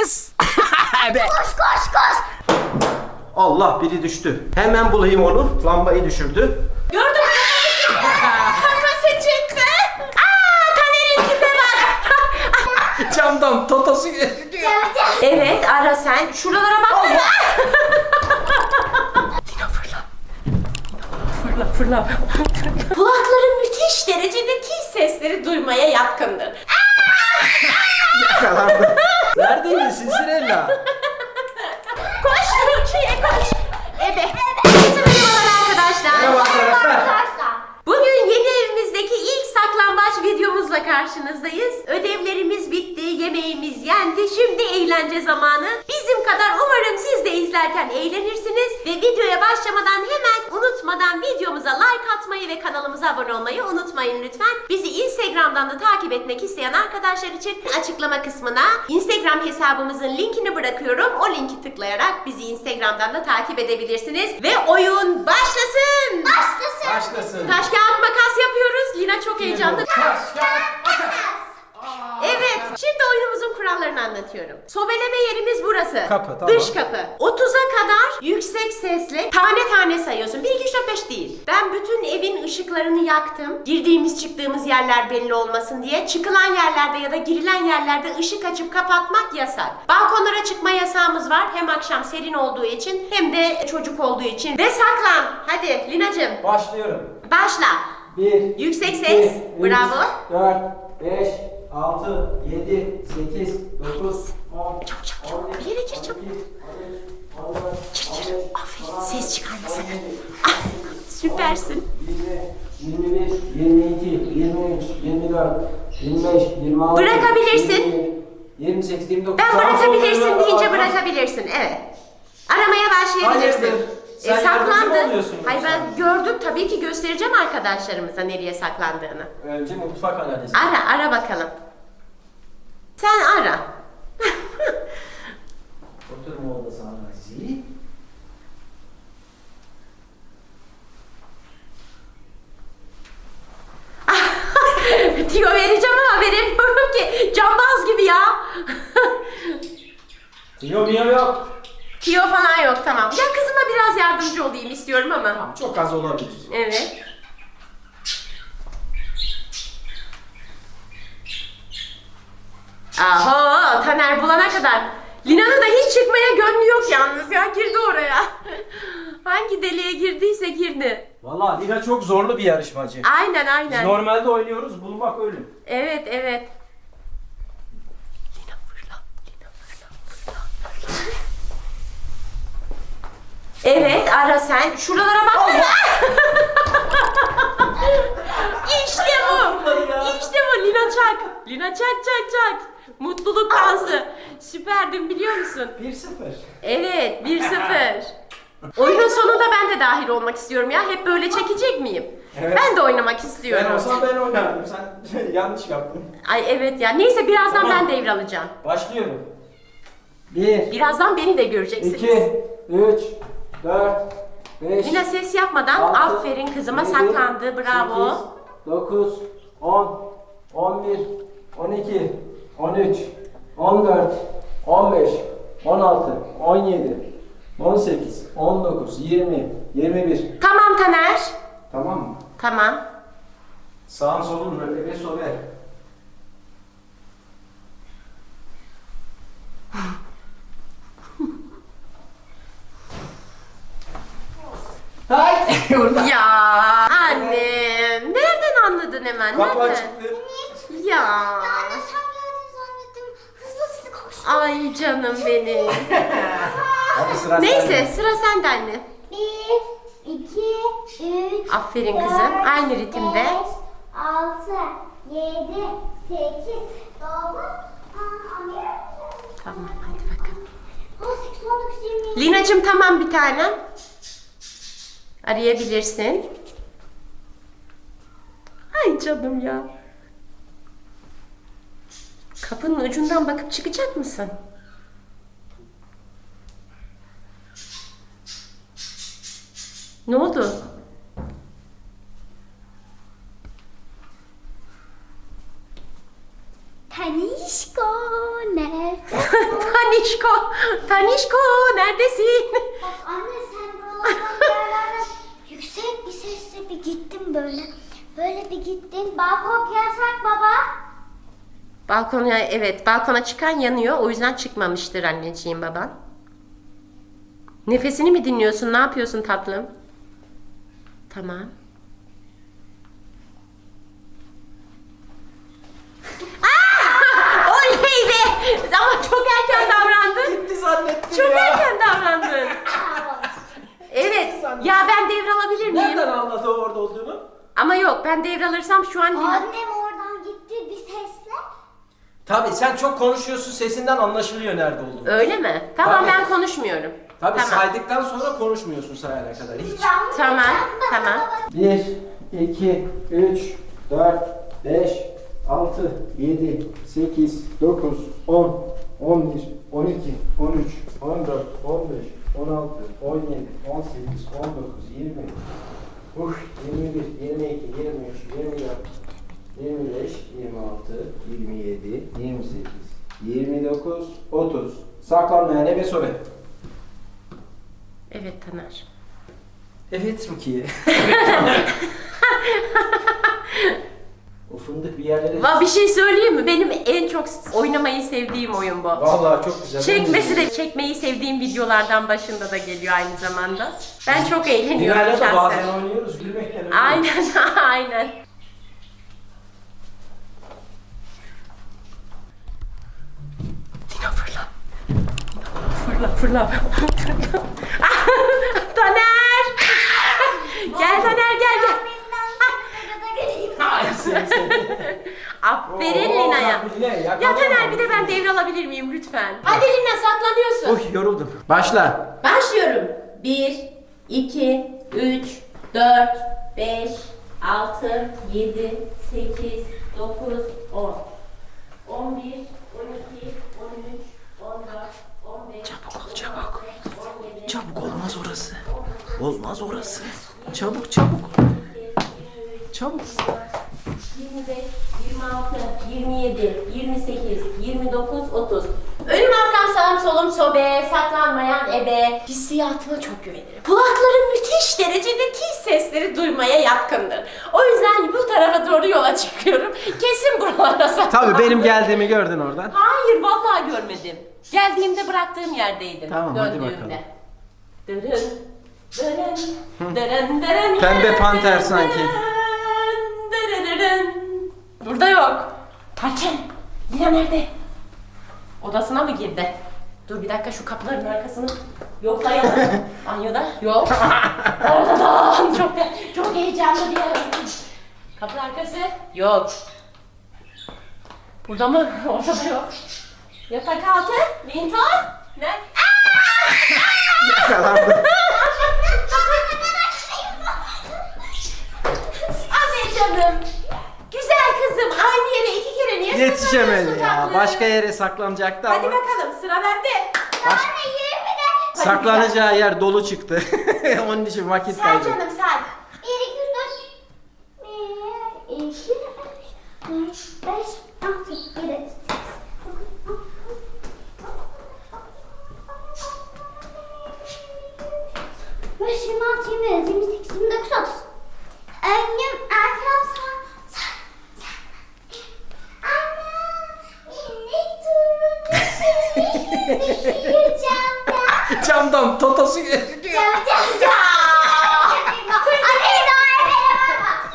kız. Be. Koş koş koş. Allah biri düştü. Hemen bulayım onu. Lambayı düşürdü. Gördün mü? Kafası çıktı. Aa Taner'in tipe bak. Camdan totosu gözüküyor. Evet ara sen. Şuralara bak. Lina fırla. Fırla fırla. Kulakları müthiş derecede tiz sesleri duymaya yatkındır. Yakalandı. Neredeydin Sinsirella? Koş Rukiye koş. Evet. Herkese merhabalar arkadaşlar. Merhaba arkadaşlar. Bugün yeni evimizdeki ilk saklambaç videomuzla karşınızdayız. Ödevlerimiz bitti, yemeğimiz yendi. Şimdi eğlence zamanı. Bizim kadar umarım siz de izlerken eğlenirsiniz. Ve videoya başlamadan hemen unutmadan videomuza like atmayı ve kanalımıza abone olmayı unutmayın lütfen. Bizi Instagram'dan da takip etmek isteyen arkadaşlar için açıklama kısmına Instagram hesabımızın linkini bırakıyorum. O linki tıklayarak bizi Instagram'dan da takip edebilirsiniz. Ve oyun başlasın. Başlasın. Başlasın. Taş kağıt makas yapıyoruz. Lina çok heyecanlı. Taş, kağıt, makas. Evet. Şimdi oyunumuzun kurallarını anlatıyorum. Sobeleme yerimiz burası. Kapı, tamam. Dış kapı. 30'a kadar yüksek sesle tane tane sayıyorsun. 1, 2, 3, 4, 5 değil. Ben bütün evin ışıklarını yaktım. Girdiğimiz çıktığımız yerler belli olmasın diye. Çıkılan yerlerde ya da girilen yerlerde ışık açıp kapatmak yasak. Balkonlara çıkma yasağımız var. Hem akşam serin olduğu için hem de çocuk olduğu için. Ve saklan. Hadi Linacığım Başlıyorum. başla. 1 Yüksek ses. Bravo. 4 5 6 7 8 9 10 Çabuk çabuk çabuk. Bir yere gir çabuk. Gir gir. Aferin. Ses çıkarma sakın. Ah, Süpersin. 21, 22, 23, 24, 25, 26, Bırakabilirsin. 27, 28, 29. Ben bırakabilirsin deyince bırakabilirsin. Evet. Aramaya başlayabilirsin. Hayırdır? Sen yardımcı mı saklandı. oluyorsun Hayır yoksa? ben gördüm tabii ki göstereceğim arkadaşlarımıza nereye saklandığını. Önce mutfak analizi. Ara ara bakalım. Sen ara. Oturma odası analizi. Tiyo vereceğim ama veremiyorum ki. Cambaz gibi ya. Yok yok yok. Tiyo falan yok tamam. Ya kızıma biraz yardımcı olayım istiyorum ama. Çok az olabilir. Evet. Aha Taner bulana kadar. Lina'nın da hiç çıkmaya gönlü yok yalnız ya girdi oraya. Hangi deliğe girdiyse girdi. Valla Lina çok zorlu bir yarışmacı. Aynen Biz aynen. normalde oynuyoruz, bulmak ölüm. Evet evet. Lina fırla. Lina fırla. Fırla. fırla. Evet ara sen. Şuralara bak. işte bu. İşte bu Lina Çak. Lina Çak Çak Çak. Mutluluk dansı. Süperdin biliyor musun? 1-0. Evet 1-0. Oyunun sonunda ben de dahil olmak istiyorum ya. Hep böyle çekecek miyim? Evet. Ben de oynamak Ben istiyorum. olsam ben oynardım. Sen yanlış yaptın. Ay evet ya. Neyse birazdan Tamam. ben devralacağım. Başlıyorum. 1, Birazdan beni de göreceksiniz. 2, 3, 4, 5, Yine ses yapmadan Altı, aferin kızıma yedi, saklandı. Bravo. 9, 10, 11, 12, 13, 14, 15, 16, 17, 18, 19, 20, 21. Tamam Taner. Tamam mı? Tamam. Sağın solun öyle sobe. Haydi orada. Ya annem. Nereden anladın hemen? Kapı Nereden? açıktı. Ya. Anne sen geldin zannettim. Hızlı hızlı koştum. Ay canım benim. Sıra Neyse sende. sıra sende anne. Bir, iki, üç, Aferin kızım. dört, Aynı ritimde. Beş, altı, yedi, sekiz, dokuz, on, on bir. Tamam hadi bakalım. On sekiz, on dokuz, yirmi. Linacığım tamam bir tanem. Arayabilirsin. Ay canım ya. Kapının ucundan bakıp çıkacak mısın? Ne oldu? Tanişko nerede? Tanişko. Tanişko neredesin? Bak anne sen buralardan bir yerlerden yüksek bir sesle bir gittin böyle. Böyle bir gittin. Balkon yasak baba. Balkona evet balkona çıkan yanıyor o yüzden çıkmamıştır anneciğim baban. Nefesini mi dinliyorsun ne yapıyorsun tatlım? Tamam. Aa! Oley be! Ama çok erken davrandın. Gitti zannettim Çok ya. erken davrandın. Evet. Ya ben devralabilir miyim? Nereden anladı o orada olduğunu? Ama yok ben devralırsam şu an Annem oradan gitti bir sesle. Tabii sen çok konuşuyorsun sesinden anlaşılıyor nerede olduğunu. Öyle mi? Tamam Tabii. ben konuşmuyorum. Tabii tamam. saydıktan sonra konuşmuyorsun sayana kadar hiç. Tamam, tamam. 1, 2, 3, 4, 5, 6, 7, 8, 9, 10, 11, 12, 13, 14, 15, 16, 17, 18, 19, 20, uh, 21, 22, 23, 24, 25, 26, 27, 28, 29, 30. Saklanmayan ebe sobe. Evet Taner. Evet Rukiye. o fındık bir yerlere... Va bir şey söyleyeyim mi? Benim en çok oynamayı sevdiğim oyun bu. Vallahi çok güzel. Çekmesi de çekmeyi sevdiğim videolardan başında da geliyor aynı zamanda. Ben çok eğleniyorum Dilara'yla da bazen şahsen. oynuyoruz. Gülmekten ölüyoruz. Aynen aynen. Fırla fırla. Taner! gel Taner gel gel. Ay seni seni. Aferin Oo, Lina'ya. Lina, Ya. Taner bir de ben devralabilir miyim lütfen? Hadi Lina saklanıyorsun. Uy yoruldum. Başla. Başlıyorum. 1, 2, 3, 4, 5, 6, 7, 8, 9, 10. 11, 12, 13, 14, 15, Çabuk ol, çabuk. 17, Çabuk olmaz orası. Olmaz orası. Çabuk çabuk. Çabuk. 25, 26, 27, 28, 29, 30. Önüm arkam sağım solum sobe, saklanmayan ebe. Hissiyatıma çok güvenirim. Kulaklarım müthiş derecede tiz sesleri duymaya yatkındır. O yüzden bu tarafa doğru yola çıkıyorum. Kesin buralara saklanmam. Tabii benim geldiğimi gördün oradan. Hayır vallahi görmedim. Geldiğimde bıraktığım yerdeydim. Tamam, hadi döndüğümde. bakalım. Dırın, dırın, dırın, dırın, Pembe panter sanki. dırın, dırın. Burada yok. Tarçın, Lina nerede? Odasına mı girdi? Dur bir dakika şu kapıların arkasını yoklayalım. Banyoda yok. Oradan çok çok heyecanlı bir yer. Kapı arkası yok. Burada mı? Ortada yok. Yatak altı. Minton. Ne? Yakalandım. Aferin canım. Güzel kızım. Aynı yere iki kere niye Yetişemedi saklanıyorsun ya. tatlım? Başka yere saklanacaktı Hadi ama bakalım sıra bende. baş- Hadi saklanacağı yer dolu çıktı. Onun için vakit. Say kaybetti. canım say. 1, 2, 3, 4. 1, 2, 3, 4, 5, 6, 7, 5, 26, 27, 28, 29, 30. Önüm, arkam, sağ, sağ, sağ. Ana, minik turuncu camda. Camdan totosu gözüküyor. Cam, cam, cam. Anne, benim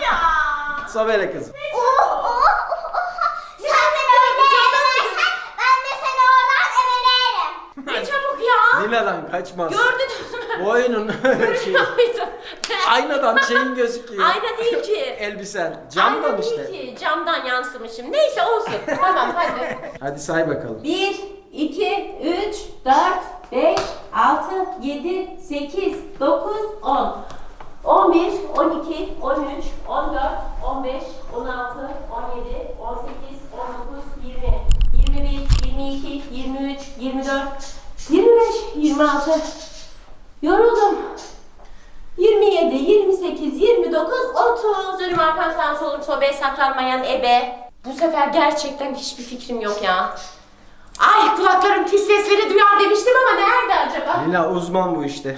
Ya. Sobele kızım. Oh, oh, oh, oh. Sen beni öyle eğlenirsen ben de seni oradan evelerim. Ne çabuk ya. Lina'dan kaçmaz. Gördünüz mü? Bu oyunun şey, aynadan şeyin gözüküyor. Ayna değil ki. Elbisen. Camdan Ayna işte. değil ki. Camdan yansımışım. Neyse olsun. tamam hadi. Hadi say bakalım. 1, 2, 3, 4, 5, 6, 7, 8, 9, 10. 11, 12, 13, 14, 15, 16, 17, 18, 19, 20, 21, 22, 23, 24, 25, 26. Yoruldum. 27, 28, 29, 30. Önüm arkam sağım solum sobe saklanmayan ebe. Bu sefer gerçekten hiçbir fikrim yok ya. Ay kulaklarım pis sesleri Lina uzman bu işte.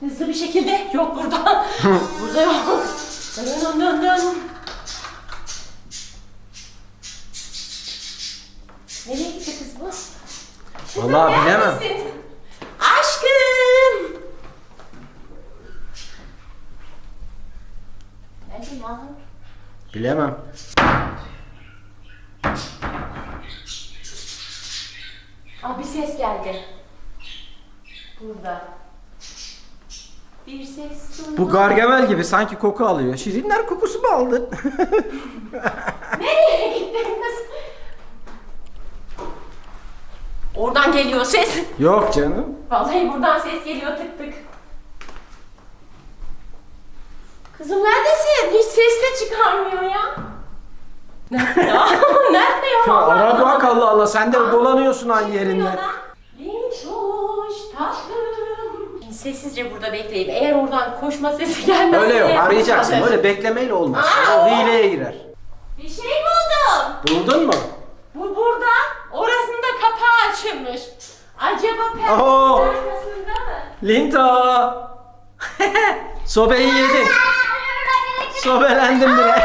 Hızlı bir şekilde yok burada. burada yok. Dın dın dın dın. Nereye gitti kız bu? Kızım, Vallahi bilemem. neredesin? Aşkım. Nerede ya? Bilemem. Aa bir ses geldi. Burada. Bir ses duydum. Bu gargamel gibi sanki koku alıyor. Şirinler kokusu mu aldı? Nereye gittin kız? Oradan geliyor ses. Yok canım. Vallahi buradan ses geliyor tık tık. Kızım neredesin? Hiç ses de çıkarmıyor ya. Nerede ya? Nerede ya? Ya Allah ara bak Allah Allah sen de dolanıyorsun aynı yerinde. Linçoş tatlım. Sessizce burada bekleyeyim. Eğer oradan koşma sesi gelmezse... Öyle yok arayacaksın. Öyle beklemeyle olmaz. Aa! O hileye girer. Bir şey buldum. Buldun mu? Bu burada. Açılmış. Acaba perdenin Oo. arkasında mı? Linta. Sobeyi yedin. Sobelendim bile.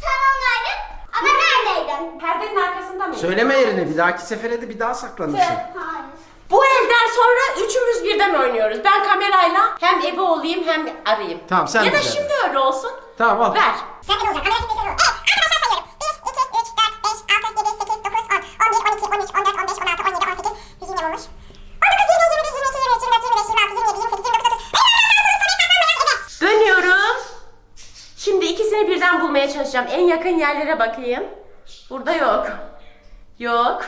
Sen onlaydın ama neredeydin? Perdenin arkasında mı? Söyleme yerini bir dahaki sefere de bir daha saklanırsın. Hayır. Bu elden sonra üçümüz birden oynuyoruz. Ben kamerayla hem ebe olayım hem arayayım. Tamam, sen Ya da şimdi öyle olsun. Tamam al. Ver. Sen de olacak. Kamera şimdi sen ol. Evet arkadaşlar sayıyorum. 1, 2, 3, 4, 5, 6, 7, 8, 9, 10, 11, 12, 13, 14, 15, 16, 17, 18, 100 yine olmuş. 19, 20, 21, 22, 23, 24, 25, 26, 27, 28, 29, 30. Dönüyorum. Şimdi ikisini birden bulmaya çalışacağım. En yakın yerlere bakayım. Burada yok. Yok.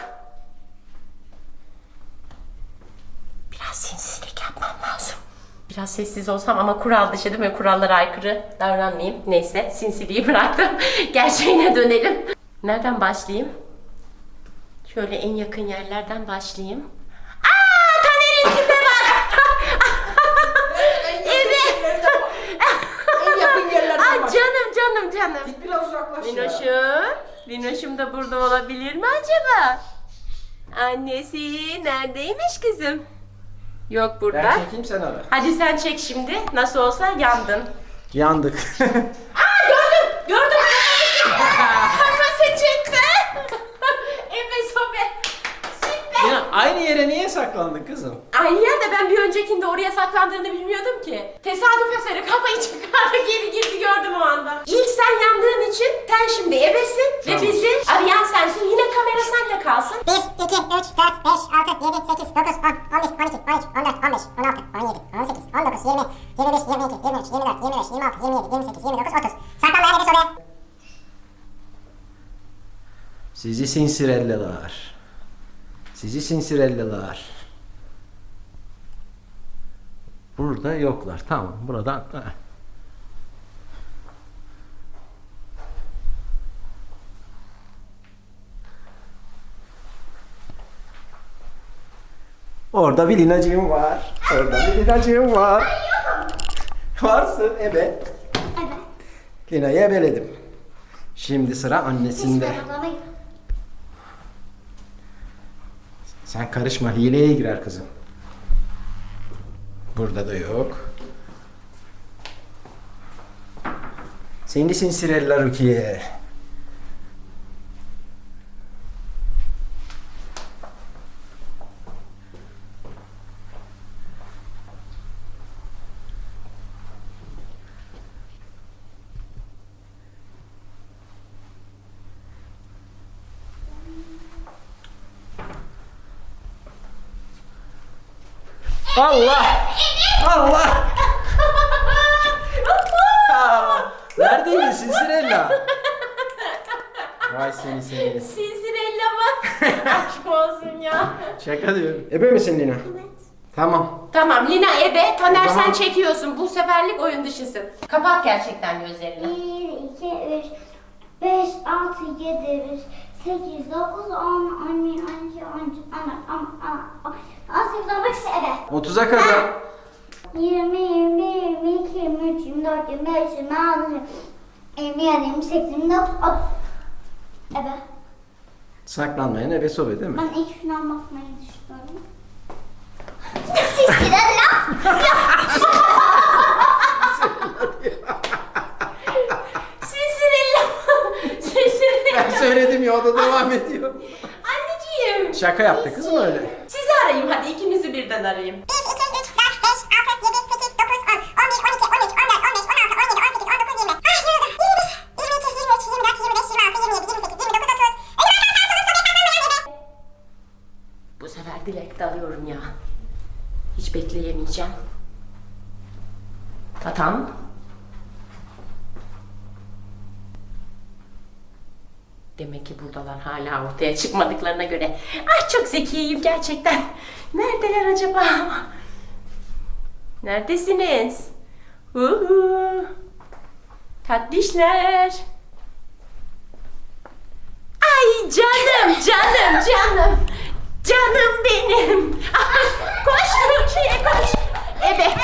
Biraz sinsilik yapmam lazım. Biraz sessiz olsam ama kural dışı değil mi? Kurallara aykırı davranmayayım. Neyse sinsiliği bıraktım. Gerçeğine dönelim. Nereden başlayayım? Şöyle en yakın yerlerden başlayayım. Aa, Taner'in tipe bak. evet. En yakın yerlerden Ay bak. Canım canım. Git biraz uzaklaş ya. Linoşum. Linoşum da burada olabilir mi acaba? Annesi neredeymiş kızım? Yok burada. Ben çekeyim sen ara. Hadi sen çek şimdi. Nasıl olsa yandın. Yandık. Aa gördüm. Gördüm. Kafası çıktı. Efe sobe. Süper. ya aynı yere niye saklandın kızım? Aynı yerde ben bir öncekinde oraya saklandığını bilmiyordum ki. Tesadüf eseri kafayı çıkardı geri girdi gördüm o anda. İlk sen yandığın için sen şimdi ebesin Tamam. ve bizi arayan sensin. Yine kamera sende kalsın. 1, 2, 3, 4, 5, 6, 7, 8, 9, 10, 11, 12, 13, 14, 15, 16, 17, 18, 19, 20, 21, 22, 23, 24, 25, 26, 27, 28, 29, 30. Saklanmaya nefes oraya. Sizi sinsirellalar. Sizi sinsirellalar. Burada yoklar. Tamam. Buradan. Orada bir linacığım var. Orada bir linacığım var. Varsın ebe. Evet. Lina'yı ebeledim. Şimdi sıra annesinde. Sen karışma hileye girer kızım. Burada da yok. Seni sinsirella Rukiye. Allah! Allah! Aa, Neredeydin Sinsirella? Vay seni seni. Sinsirella bak. Aşk olsun ya. Şaka diyorum. Ebe misin Lina? Evet. Tamam. Tamam Lina ebe. Taner O zaman- sen çekiyorsun. Bu seferlik oyun dışısın. Kapat gerçekten gözlerini. 1, 2, 3, 5, 6, 7, 8, 9, 10, 11, 12, 13, 14, 15, 18, 19, evet. 30'a kadar. 20, 21, 22, 23, 24, 25, 26, 20, 28, 29, 30. Evet. Saklanmayan ebe sobe değil mi? Ben ilk şuna bakmayı düşünüyorum. Sisire laf. Sinsirillo. Sinsirillo. Ben söyledim ya o da devam ediyor. Anneciğim. Şaka yaptı kızım öyle. Sizi arayayım hadi birden arayayım. 1, 2, 3, 4, 5, 6, 7, 8, 9, 10, 11, 12, 13, 14, 15, 16, 17, 18, 19, 20. Ah yürüdü. 21, 22, 23, 24, 25, 26, 27, 28, 29, 30. Bu sefer dilek de alıyorum ya. Hiç bekleyemeyeceğim. Tatam. Demek ki buradalar hala ortaya çıkmadıklarına göre. Ah çok zekiyim gerçekten. Neredeler acaba? Neredesiniz? Uhu. Tatlışlar. Ay canım, canım, canım. Canım benim. Koş Rukiye koş. Ebe.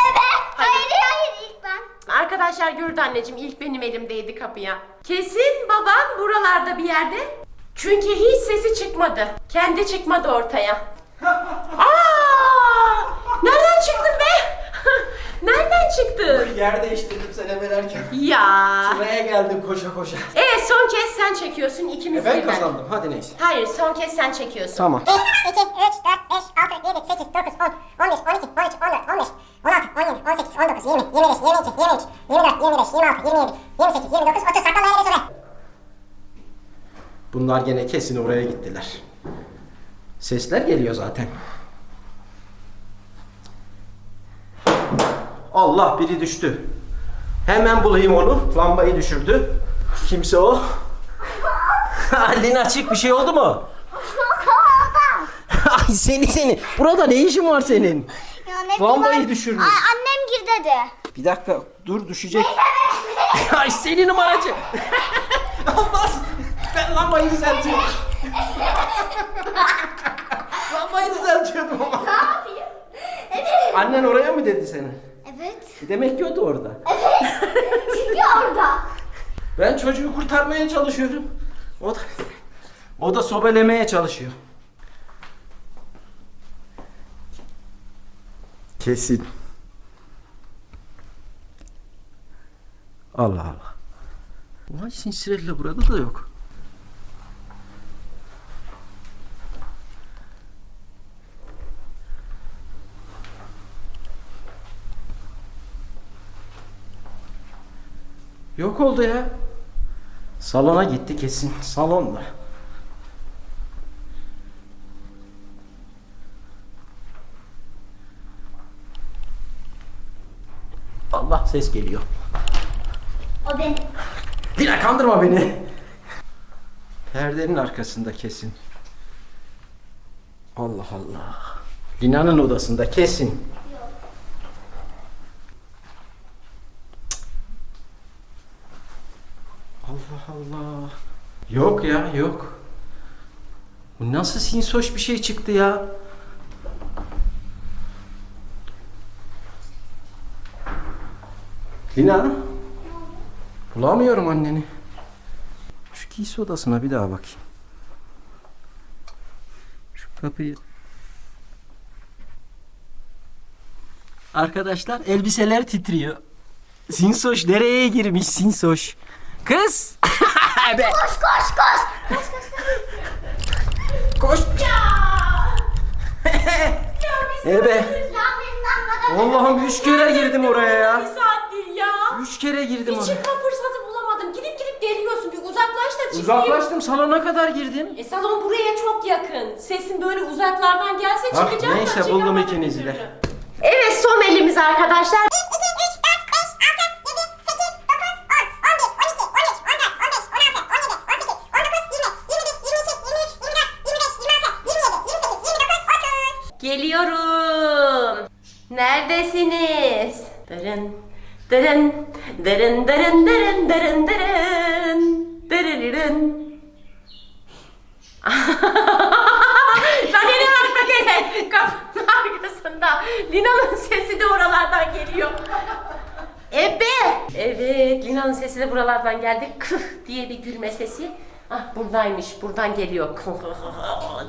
Hayır hayır ilk ben. Arkadaşlar gördü anneciğim ilk benim elimdeydi kapıya. Kesin babam buralarda bir yerde. Çünkü hiç sesi çıkmadı. Kendi çıkmadı ortaya. Aa! Nereden çıktın be? Nereden çıktın? Yer değiştirdim sen ebelerken. Ya. Buraya geldim koşa koşa. Evet son kez sen çekiyorsun ikimiz E ben birden. kazandım hadi neyse. Hayır son kez sen çekiyorsun. Tamam. 1, 2, 3, 4, 5, 6, 7, 8, 9, 10, 11, 12, 13, 14, 15, 16, 17, 18, 19, 20, 21, 22, 23, 24, 25, 26, 27, 28, 29, 30. Saklanmaya süre. Bunlar gene kesin oraya gittiler. Sesler geliyor zaten. Allah biri düştü. Hemen bulayım onu. Lambayı düşürdü. Kimse o? Halin açık bir şey oldu mu? Ay seni seni. Burada ne işin var senin? Ya ne Lambayı bileyim. düşürmüş. Ay, annem gir dedi. Bir dakika dur düşecek. Ay seni numaracı. Olmaz. Ben lambayı düzeltiyorum. lambayı düzeltiyordum ama. Ne yapayım? Annen oraya mı dedi seni? Evet. Demek ki o da orada. Çünkü orada. Ben çocuğu kurtarmaya çalışıyorum. O da o da sobelemeye çalışıyor. Kesin. Allah Allah. Vay sinsirella burada da yok. Yok oldu ya. Salona gitti kesin. Salonda. Allah ses geliyor. O benim. Dila kandırma beni. Perdenin arkasında kesin. Allah Allah. Lina'nın odasında kesin. Allah Allah. Yok ya yok. Bu nasıl sinsoş bir şey çıktı ya? Lina. Bulamıyorum anneni. Şu giysi odasına bir daha bakayım. Şu kapıyı. Arkadaşlar elbiseler titriyor. Sinsoş nereye girmiş Sinsoş? Kız! Be. Koş koş koş. Koş! Ebe! Rahmetten bana. Allah'ım üç kere girdim oraya Bir ya. saattir ya. Üç kere girdim Bir oraya. çıkma fırsatı bulamadım. Gidip gidip geliyorsun. Bir uzaklaş da çıkayım. Uzaklaştım salona kadar girdim. E salon buraya çok yakın. Sesin böyle uzaklardan gelse Ah, çıkacağım da neyse, buldum ikinizi bir de. Evet son elimiz arkadaşlar. Dırın, dırın, dırın, dırın, dırın, dırın, dırırırın. Bak ne var bak hele. Kapının arkasında. Lina'nın sesi de oralardan geliyor. Ebe! Evet, Lina'nın sesi de buralardan geldi. Kıh diye bir gülme sesi. Ah buradaymış, buradan geliyor. Kıh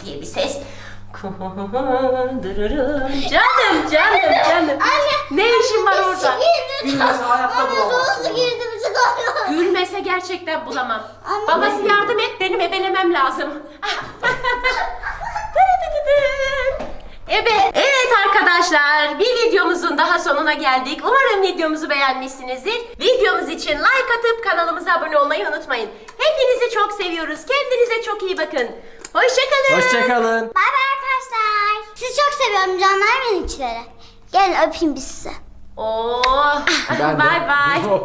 diye bir ses. Canım, canım, canım. Ne işin var orada? Gülmese hayatta bulamazsın. girdi bizi koyuyor. Gülmese gerçekten bulamam. Anne. Babası yardım et, benim ebelemem lazım. Evet, evet arkadaşlar bir videomuzun daha sonuna geldik. Umarım videomuzu beğenmişsinizdir. Videomuz için like atıp kanalımıza abone olmayı unutmayın. Hepinizi çok seviyoruz. Kendinize çok iyi bakın. Hoşçakalın. Hoşçakalın. Bay bay arkadaşlar. Sizi çok seviyorum canlar minikçileri. Gelin öpeyim bir size. De. bye bye.